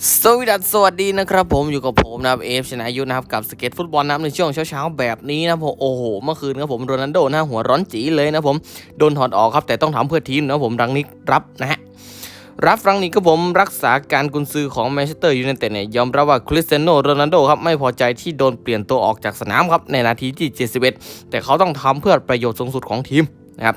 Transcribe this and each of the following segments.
สวัสดีสวัสดีนะครับผมอยู่กับผมนะครับเอฟชนะยุทธนะครับกับสเก็ตฟุตบอลนะครับในช่วงเช้าๆแบบนี้นะผมโอ้โหเมื่อคืนครับผมโรนัลโดหน้าหัวร้อนจีเลยนะผมโดนถอดออกครับแต่ต้องทำเพื่อทีมนะผมรังนี้รับนะฮะรับรังนี้ก็ผมรักษาการกุนซือของแมนเชสเตอร์ยูไนเต็ดเนี่ยยอมรับว่าคริสเตียโนโรนัลโดครับไม่พอใจที่โดนเปลี่ยนตัวออกจากสนามครับในนาทีที่ 71 แต่เขาต้องทำเพื่อประโยชน์สูงสุดของทีมนะครับ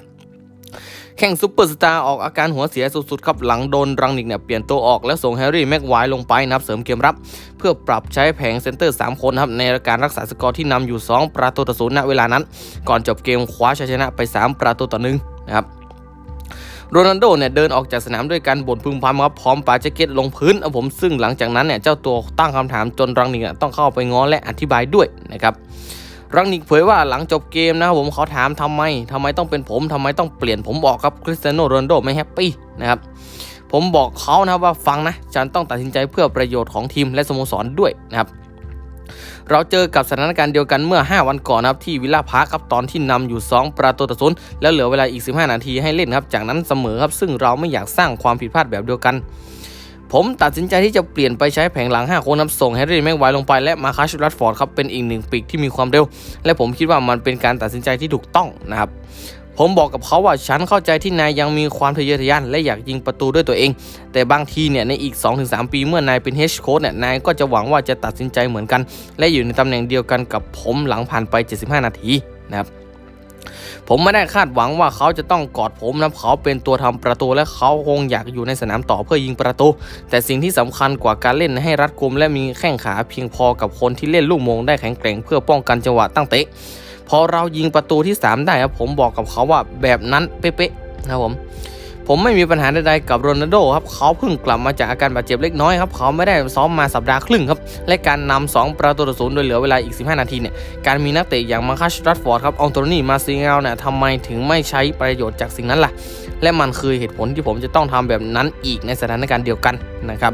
แข่งซูเปอร์สตาร์ออกอาการหัวเสียสุดๆครับหลังโดนรังนิกเนี่ยเปลี่ยนตัวออกและส่งแฮร์รี่แม็กไวร์ลงไปนะครับเสริมเกมรับ เพื่อปรับใช้แผงเซนเตอร์ 3 คนครับในการรักษาสกอร์ที่นำอยู่ 2 ประตูต่อศูนย์ณเวลานั้น ก่อนจบเกมคว้าชัยชนะไป 3 ประตูต่อหนึ่งนะครับโรนัลโดเนี่ยเดินออกจากสนามด้วยการบ่นพึมพำครับพร้อมปาแจ็คเก็ตลงพื้นครับผมซึ่งหลังจากนั้นเนี่ยเจ้าตัวตั้งคำถามจนรังนิกเนี่ยต้องเข้าไปง้อและอธิบายด้วยนะครับ รังนิกเผยว่าหลังจบเกมนะครับผมเขาถามทำไมทำไมต้องเป็นผมทำไมต้องเปลี่ยนผมบอกครับคริสเตียโนโรนโดไม่แฮปปี้นะครับผมบอกเขานะครับว่าฟังนะ ฉันต้องตัดสินใจเพื่อประโยชน์ของทีมและสโมสรด้วยนะครับเราเจอกับสถานการณ์เดียวกันเมื่อ 5 วันก่อนนะครับที่วิลล่าพาร์คครับตอนที่นำอยู่ 2 ประตูต่อศูนย์แล้วเหลือเวลาอีก 15 นาทีให้เล่นครับจากนั้นเสมอครับซึ่งเราไม่อยากสร้างความผิดพลาดแบบเดียวกัน ผมตัดสินใจที่จะเปลี่ยนไปใช้แผงหลัง5คนครับส่งแฮร์รี่แม็กไวรลงไปและมาคัชรัตฟอร์ดครับเป็นอีกหนึ่งปีกที่มีความเร็ว และผมคิดว่ามันเป็นการตัดสินใจที่ถูกต้องนะครับผมบอกกับเขาว่าฉันเข้าใจที่นายยังมีความทะเยอทะยานและอยากยิงประตูด้วยตัวเอง แต่บางทีเนี่ยในอีก 2-3 ปีเมื่อนายเป็นเฮดโค้ชเนี่ยนายก็จะหวังว่าจะตัดสินใจเหมือนกัน และอยู่ในตำแหน่งเดียวกันกับผมหลังผ่านไป 75 นาทีนะครับ ผมไม่ได้คาดหวังว่าเขาจะต้องกอดผมนะเขาเป็นตัวทำประตูและเขาคงอยากอยู่ในสนามต่อเพื่อยิงประตู แต่สิ่งที่สำคัญกว่าการเล่นให้รัดกุมและมีแข้งขาเพียงพอกับคนที่เล่นลูกมงได้แข็งแกร่งเพื่อป้องกันจังหวะตั้งเตะพอเรายิงประตูที่ 3 ได้ครับผมบอกกับเขาว่าแบบนั้นเป๊ะๆนะครับผม ผมไม่มีปัญหาใดๆกับโรนัลโดครับเขาเพิ่งกลับมาจากอาการบาดเจ็บเล็กน้อยครับเขาไม่ได้ซ้อมมาสัปดาห์ครึ่งครับและการนำ2ประตูต่อศูนย์โดยเหลือเวลาอีก 15 นาทีเนี่ยการมีนักเตะอย่างมาคัชรัตฟอร์ดครับอองโตนี่มาซิเงลเนี่ยทำไมถึงไม่ใช้ประโยชน์จากสิ่งนั้นล่ะ และมันคือเหตุผลที่ผมจะต้องทำแบบนั้นอีกในสถานการณ์เดียวกันนะครับ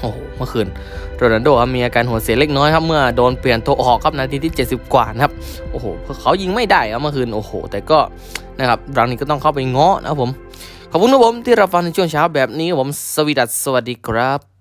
โอ้โหเมื่อคืนโรนัลโดมีอาการหัวเสียเล็กน้อยครับเมื่อโดนเปลี่ยนตัวออกครับนาทีที่ 70 กว่านะครับโอ้โหเขายิงไม่ได้ครับเมื่อคืนโอ้โห แต่ก็นะครับรังนี้ก็ต้องเข้าไปง้อนะผม ขอบคุณทุกผมที่รับฟังในช่วงเช้าแบบนี้บผมสวีดัสสวัสดีครับ